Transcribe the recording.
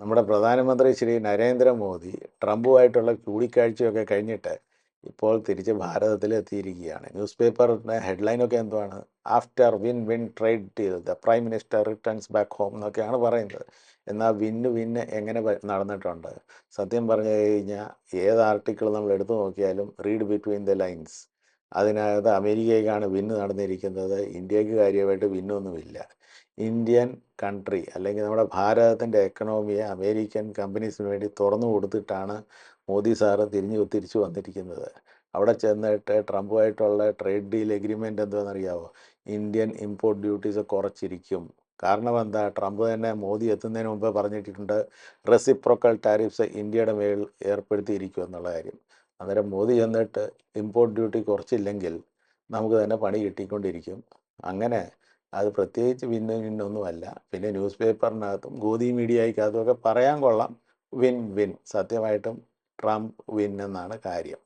നമ്മുടെ പ്രധാനമന്ത്രി ശ്രീ നരേന്ദ്രമോദി ട്രംപുമായിട്ടുള്ള കൂടിക്കാഴ്ചയൊക്കെ കഴിഞ്ഞിട്ട് ഇപ്പോൾ തിരിച്ച് ഭാരതത്തിൽ എത്തിയിരിക്കുകയാണ് ന്യൂസ് പേപ്പറിന്റെ ഹെഡ്ലൈനൊക്കെ എന്തുവാണ്? After win win trade deal the prime minister returns back home എന്നൊക്കെയാണ് പറയുന്നത്. എന്നാൽ വിന്ന് വിന്ന് എങ്ങനെ നടന്നിട്ടുണ്ട്? സത്യം പറഞ്ഞു കഴിഞ്ഞാൽ ഏത് ആർട്ടിക്കിൾ നമ്മൾ എടുത്തു നോക്കിയാലും റീഡ് ബിറ്റ്വീൻ ദ ലൈൻസ്. അതിനകത്ത് അമേരിക്കയ്ക്കാണ് വിന്ന് നടന്നിരിക്കുന്നത്. ഇന്ത്യയ്ക്ക് കാര്യമായിട്ട് വിന്നൊന്നുമില്ല. ഇന്ത്യൻ കൺട്രി അല്ലെങ്കിൽ നമ്മുടെ ഭാരതത്തിന്റെ എക്കണോമിയെ അമേരിക്കൻ കമ്പനീസിന് വേണ്ടി തുറന്നു കൊടുത്തിട്ടാണ് മോദി സാറ് തിരിഞ്ഞു തിരിച്ചു വന്നിരിക്കുന്നത്. അവിടെ ചെന്നിട്ട് ട്രംപുമായിട്ടുള്ള ട്രേഡ് ഡീൽ എഗ്രിമെന്റ് എന്താണെന്നറിയാവോ? ഇന്ത്യൻ ഇമ്പോർട്ട് ഡ്യൂട്ടീസ് കുറച്ചിരിക്കും. കാരണം എന്താ? ട്രംപ് തന്നെ മോദി എത്തുന്നതിന് മുമ്പ് പറഞ്ഞിട്ടുണ്ട് റെസിപ്രോക്കൽ ടാരിഫ്സ് ഇന്ത്യയുടെ മേൽ ഏർപ്പെടുത്തിയിരിക്കും എന്നുള്ള കാര്യം. അന്നേരം മോദി ചെന്നിട്ട് ഇമ്പോർട്ട് ഡ്യൂട്ടി കുറച്ചില്ലെങ്കിൽ നമുക്ക് തന്നെ പണി കിട്ടിക്കൊണ്ടിരിക്കും. അങ്ങനെ അത് പ്രത്യേകിച്ച് വിന്ന് വിന്നൊന്നുമല്ല പിന്നെ ന്യൂസ് പേപ്പറിനകത്തും ഗോതി മീഡിയയ്ക്കകത്തും ഒക്കെ പറയാൻ കൊള്ളാം. വിൻ വിൻ സത്യമായിട്ടും ട്രംപ് വിൻ എന്നാണ് കാര്യം.